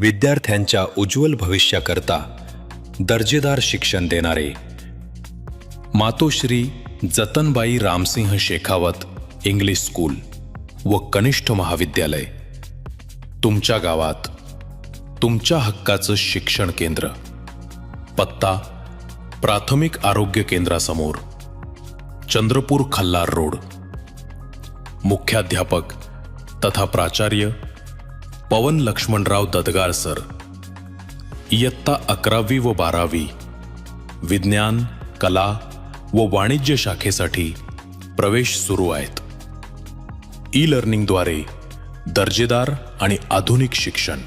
विद्यार्थ्यांच्या उज्ज्वल भविष्याकरता दर्जेदार शिक्षण देणारे मातोश्री जतनबाई रामसिंह शेखावत इंग्लिश स्कूल व कनिष्ठ महाविद्यालय. तुमच्या गावात तुमच्या हक्काचं शिक्षण केंद्र. पत्ता प्राथमिक आरोग्य केंद्रासमोर चंद्रपूर खल्लार रोड. मुख्याध्यापक तथा प्राचार्य पवन लक्ष्मणराव ददगार सर इयत्ता अकरावी व बारावी विज्ञान कला व वाणिज्य शाखेसाठी प्रवेश सुरू आहेत. ई लर्निंगद्वारे दर्जेदार आणि आधुनिक शिक्षण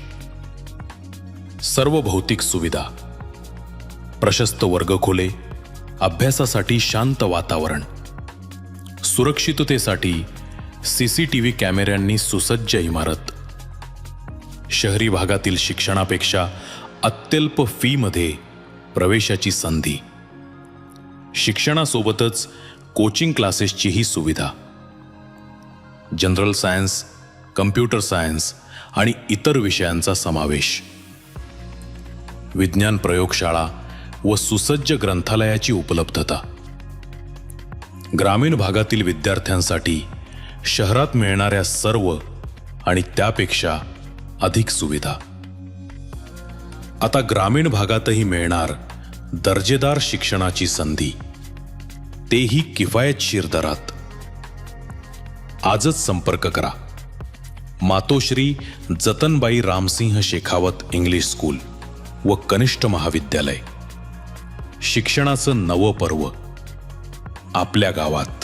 सर्व भौतिक सुविधा प्रशस्त वर्गखोले अभ्यासासाठी शांत वातावरण सुरक्षिततेसाठी सीसीटीव्ही कॅमेऱ्यांनी सुसज्ज इमारत शहरी भागातील शिक्षणापेक्षा अत्यल्प फीमध्ये प्रवेशाची संधी. शिक्षणासोबतच कोचिंग क्लासेसचीही सुविधा. जनरल सायन्स कम्प्युटर सायन्स आणि इतर विषयांचा समावेश. विज्ञान प्रयोगशाळा व सुसज्ज ग्रंथालयाची उपलब्धता. ग्रामीण भागातील विद्यार्थ्यांसाठी शहरात मिळणाऱ्या सर्व आणि त्यापेक्षा अधिक सुविधा. आता ग्रामीण भागातही मिळणार दर्जेदार शिक्षणाची संधी. तेही किफायतशीर दरात. आजच संपर्क करा. मातोश्री जतनबाई रामसिंह शेखावत इंग्लिश स्कूल व कनिष्ठ महाविद्यालय. शिक्षणाचं नवं पर्व आपल्या गावात.